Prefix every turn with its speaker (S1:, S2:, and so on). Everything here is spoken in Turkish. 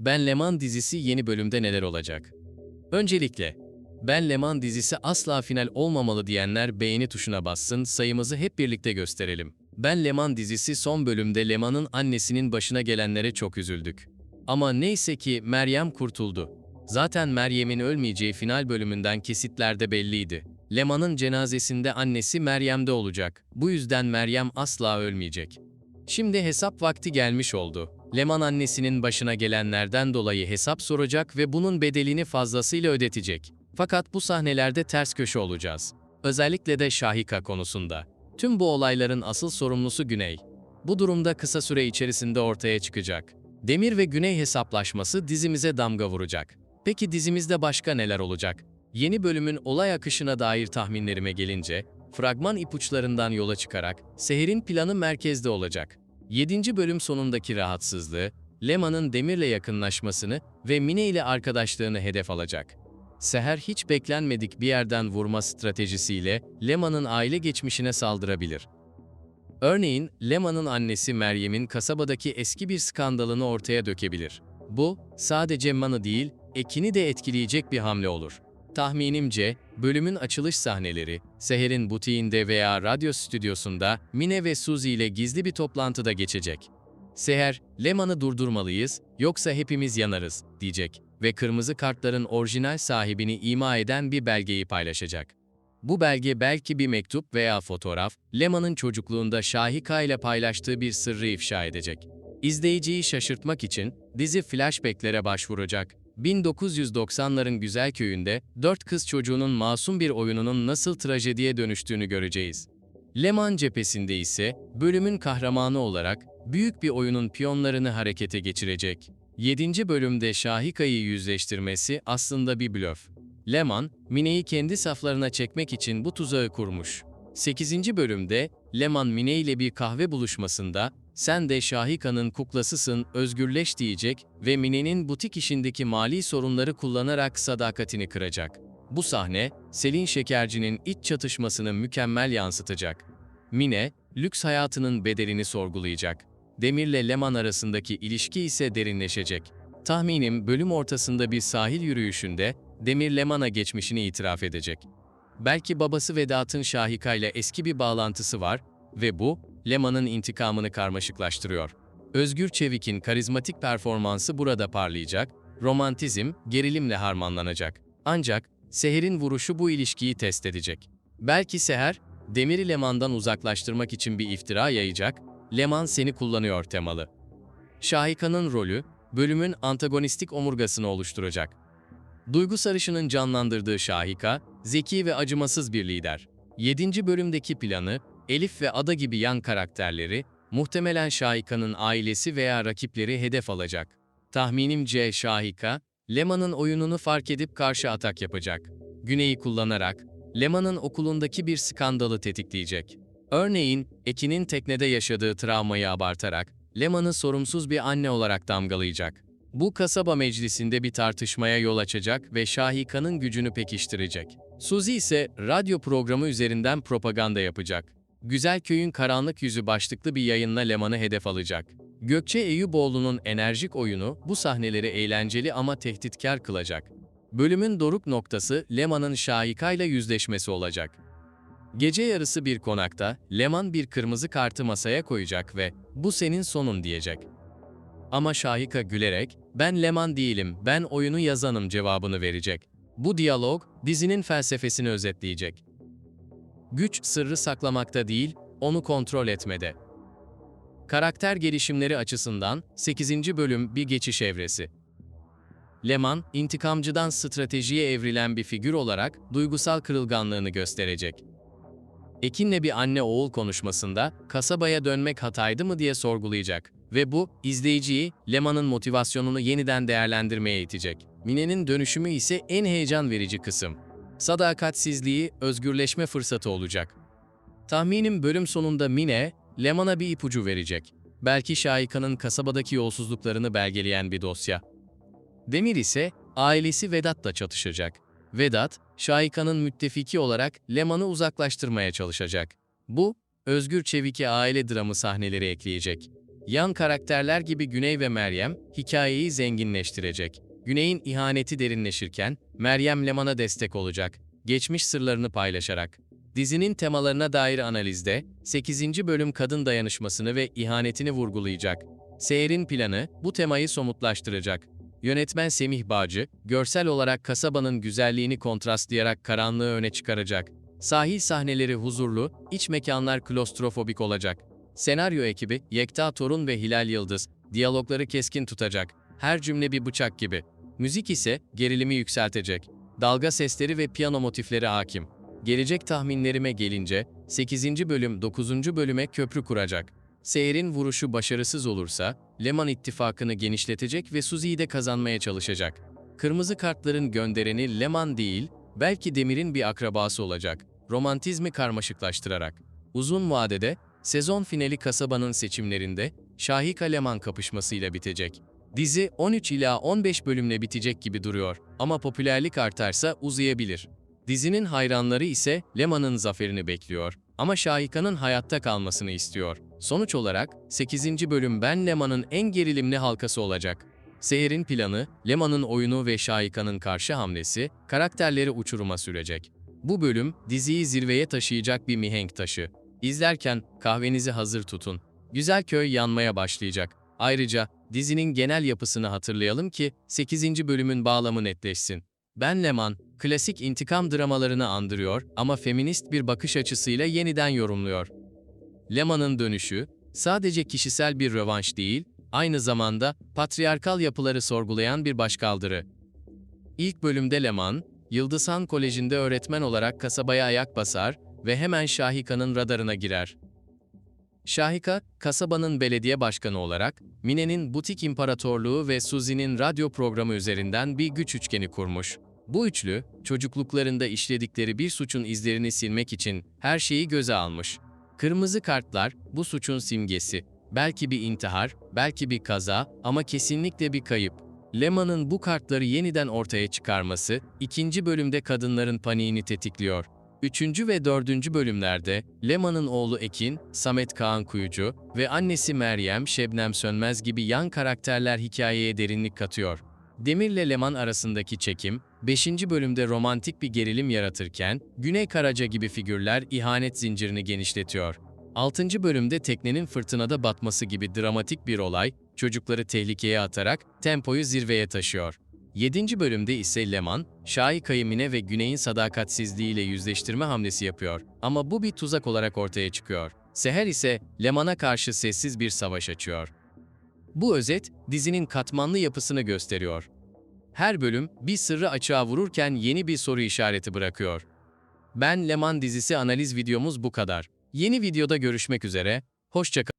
S1: Ben Leman dizisi yeni bölümde neler olacak? Öncelikle, Ben Leman dizisi asla final olmamalı diyenler beğeni tuşuna bassın, sayımızı hep birlikte gösterelim. Ben Leman dizisi son bölümde Leman'ın annesinin başına gelenlere çok üzüldük. Ama neyse ki Meryem kurtuldu. Zaten Meryem'in ölmeyeceği final bölümünden kesitlerde belliydi. Leman'ın cenazesinde annesi Meryem'de olacak. Bu yüzden Meryem asla ölmeyecek. Şimdi hesap vakti gelmiş oldu. Leman annesinin başına gelenlerden dolayı hesap soracak ve bunun bedelini fazlasıyla ödetecek. Fakat bu sahnelerde ters köşe olacağız. Özellikle de Şahika konusunda. Tüm bu olayların asıl sorumlusu Güney. Bu durumda kısa süre içerisinde ortaya çıkacak. Demir ve Güney hesaplaşması dizimize damga vuracak. Peki dizimizde başka neler olacak? Yeni bölümün olay akışına dair tahminlerime gelince, fragman ipuçlarından yola çıkarak Seher'in planı merkezde olacak. 7. bölüm sonundaki rahatsızlığı, Leman'ın Demir'le yakınlaşmasını ve Mine ile arkadaşlığını hedef alacak. Seher hiç beklenmedik bir yerden vurma stratejisiyle Leman'ın aile geçmişine saldırabilir. Örneğin, Leman'ın annesi Meryem'in kasabadaki eski bir skandalını ortaya dökebilir. Bu, sadece Man'ı değil, Ekin'i de etkileyecek bir hamle olur. Tahminimce, bölümün açılış sahneleri, Seher'in butiğinde veya radyo stüdyosunda Mine ve Suzy ile gizli bir toplantıda geçecek. Seher, Leman'ı durdurmalıyız, yoksa hepimiz yanarız, diyecek ve kırmızı kartların orijinal sahibini ima eden bir belgeyi paylaşacak. Bu belge belki bir mektup veya fotoğraf, Leman'ın çocukluğunda Şahika ile paylaştığı bir sırrı ifşa edecek. İzleyiciyi şaşırtmak için dizi flashbacklere başvuracak. 1990'ların güzel köyünde dört kız çocuğunun masum bir oyununun nasıl trajediye dönüştüğünü göreceğiz. Leman cephesinde ise bölümün kahramanı olarak büyük bir oyunun piyonlarını harekete geçirecek. 7. bölümde Şahika'yı yüzleştirmesi aslında bir blöf. Leman, Mine'yi kendi saflarına çekmek için bu tuzağı kurmuş. 8. bölümde Leman Mine ile bir kahve buluşmasında sen de Şahika'nın kuklasısın, özgürleş diyecek ve Mine'nin butik işindeki mali sorunları kullanarak sadakatini kıracak. Bu sahne, Selin Şekerci'nin iç çatışmasını mükemmel yansıtacak. Mine, lüks hayatının bedelini sorgulayacak. Demir'le Leman arasındaki ilişki ise derinleşecek. Tahminim bölüm ortasında bir sahil yürüyüşünde Demir Leman'a geçmişini itiraf edecek. Belki babası Vedat'ın Şahika ile eski bir bağlantısı var ve bu, Leman'ın intikamını karmaşıklaştırıyor. Özgür Çevik'in karizmatik performansı burada parlayacak, romantizm, gerilimle harmanlanacak. Ancak Seher'in vuruşu bu ilişkiyi test edecek. Belki Seher, Demir'i Leman'dan uzaklaştırmak için bir iftira yayacak, Leman seni kullanıyor temalı. Şahika'nın rolü, bölümün antagonistik omurgasını oluşturacak. Duygu Sarışın'ın canlandırdığı Şahika, zeki ve acımasız bir lider. 7. bölümdeki planı, Elif ve Ada gibi yan karakterleri, muhtemelen Şahika'nın ailesi veya rakipleri hedef alacak. Tahminimce Şahika, Leman'ın oyununu fark edip karşı atak yapacak. Güney'i kullanarak, Leman'ın okulundaki bir skandalı tetikleyecek. Örneğin, Ekin'in teknede yaşadığı travmayı abartarak, Leman'ı sorumsuz bir anne olarak damgalayacak. Bu kasaba meclisinde bir tartışmaya yol açacak ve Şahika'nın gücünü pekiştirecek. Suzy ise radyo programı üzerinden propaganda yapacak. Güzel Köyün Karanlık Yüzü başlıklı bir yayınla Leman'ı hedef alacak. Gökçe Eyüboğlu'nun enerjik oyunu bu sahneleri eğlenceli ama tehditkar kılacak. Bölümün doruk noktası Leman'ın Şahika ile yüzleşmesi olacak. Gece yarısı bir konakta Leman bir kırmızı kartı masaya koyacak ve bu senin sonun diyecek. Ama Şahika gülerek ben Leman değilim, ben oyunu yazanım cevabını verecek. Bu diyalog dizinin felsefesini özetleyecek. Güç sırrı saklamakta değil, onu kontrol etmede. Karakter gelişimleri açısından 8. bölüm bir geçiş evresi. Leman, intikamcıdan stratejiye evrilen bir figür olarak duygusal kırılganlığını gösterecek. Ekin'le bir anne-oğul konuşmasında kasabaya dönmek hataydı mı diye sorgulayacak ve bu izleyiciyi Leman'ın motivasyonunu yeniden değerlendirmeye itecek. Mine'nin dönüşümü ise en heyecan verici kısım. Sadakatsizliği özgürleşme fırsatı olacak. Tahminim bölüm sonunda Mine, Leman'a bir ipucu verecek. Belki Şahika'nın kasabadaki yolsuzluklarını belgeleyen bir dosya. Demir ise ailesi Vedat'la çatışacak. Vedat, Şahika'nın müttefiki olarak Leman'ı uzaklaştırmaya çalışacak. Bu, Özgür Çevik'e aile dramı sahneleri ekleyecek. Yan karakterler gibi Güney ve Meryem, hikayeyi zenginleştirecek. Güney'in ihaneti derinleşirken, Meryem Leman'a destek olacak, geçmiş sırlarını paylaşarak. Dizinin temalarına dair analizde, 8. bölüm kadın dayanışmasını ve ihanetini vurgulayacak. Seyir'in planı, bu temayı somutlaştıracak. Yönetmen Semih Bağcı, görsel olarak kasabanın güzelliğini kontrastlayarak karanlığı öne çıkaracak. Sahil sahneleri huzurlu, iç mekanlar klostrofobik olacak. Senaryo ekibi Yekta Torun ve Hilal Yıldız, diyalogları keskin tutacak. Her cümle bir bıçak gibi. Müzik ise gerilimi yükseltecek. Dalga sesleri ve piyano motifleri hakim. Gelecek tahminlerime gelince 8. bölüm 9. bölüme köprü kuracak. Seyir'in vuruşu başarısız olursa Leman ittifakını genişletecek ve Suzi'yi de kazanmaya çalışacak. Kırmızı kartların göndereni Leman değil, belki Demir'in bir akrabası olacak. Romantizmi karmaşıklaştırarak. Uzun vadede sezon finali kasabanın seçimlerinde Şahika Leman kapışmasıyla bitecek. Dizi 13 ila 15 bölümle bitecek gibi duruyor ama popülerlik artarsa uzayabilir. Dizinin hayranları ise Leman'ın zaferini bekliyor ama Şahika'nın hayatta kalmasını istiyor. Sonuç olarak 8. bölüm Ben Leman'ın en gerilimli halkası olacak. Seher'in planı, Leman'ın oyunu ve Şahika'nın karşı hamlesi, karakterleri uçuruma sürecek. Bu bölüm, diziyi zirveye taşıyacak bir mihenk taşı. İzlerken kahvenizi hazır tutun. Güzel köy yanmaya başlayacak. Ayrıca dizinin genel yapısını hatırlayalım ki 8. bölümün bağlamı netleşsin. Ben Leman, klasik intikam dramalarını andırıyor ama feminist bir bakış açısıyla yeniden yorumluyor. Leman'ın dönüşü, sadece kişisel bir rövanş değil, aynı zamanda patriarkal yapıları sorgulayan bir başkaldırı. İlk bölümde Leman, Yıldızhan Koleji'nde öğretmen olarak kasabaya ayak basar ve hemen Şahika'nın radarına girer. Şahika, kasabanın belediye başkanı olarak, Mine'nin butik imparatorluğu ve Suzi'nin radyo programı üzerinden bir güç üçgeni kurmuş. Bu üçlü, çocukluklarında işledikleri bir suçun izlerini silmek için her şeyi göze almış. Kırmızı kartlar, bu suçun simgesi. Belki bir intihar, belki bir kaza ama kesinlikle bir kayıp. Leman'ın bu kartları yeniden ortaya çıkarması, ikinci bölümde kadınların paniğini tetikliyor. Üçüncü ve dördüncü bölümlerde Leman'ın oğlu Ekin, Samet Kaan Kuyucu ve annesi Meryem Şebnem Sönmez gibi yan karakterler hikayeye derinlik katıyor. Demir'le Leman arasındaki çekim, 5. bölümde romantik bir gerilim yaratırken, Güney Karaca gibi figürler ihanet zincirini genişletiyor. 6. bölümde teknenin fırtınada batması gibi dramatik bir olay, çocukları tehlikeye atarak tempoyu zirveye taşıyor. 7. bölümde ise Leman, Şahika'yı Mine ve Güney'in sadakatsizliğiyle yüzleştirme hamlesi yapıyor. Ama bu bir tuzak olarak ortaya çıkıyor. Seher ise Leman'a karşı sessiz bir savaş açıyor. Bu özet, dizinin katmanlı yapısını gösteriyor. Her bölüm bir sırrı açığa vururken yeni bir soru işareti bırakıyor. Ben Leman dizisi analiz videomuz bu kadar. Yeni videoda görüşmek üzere, hoşçakalın.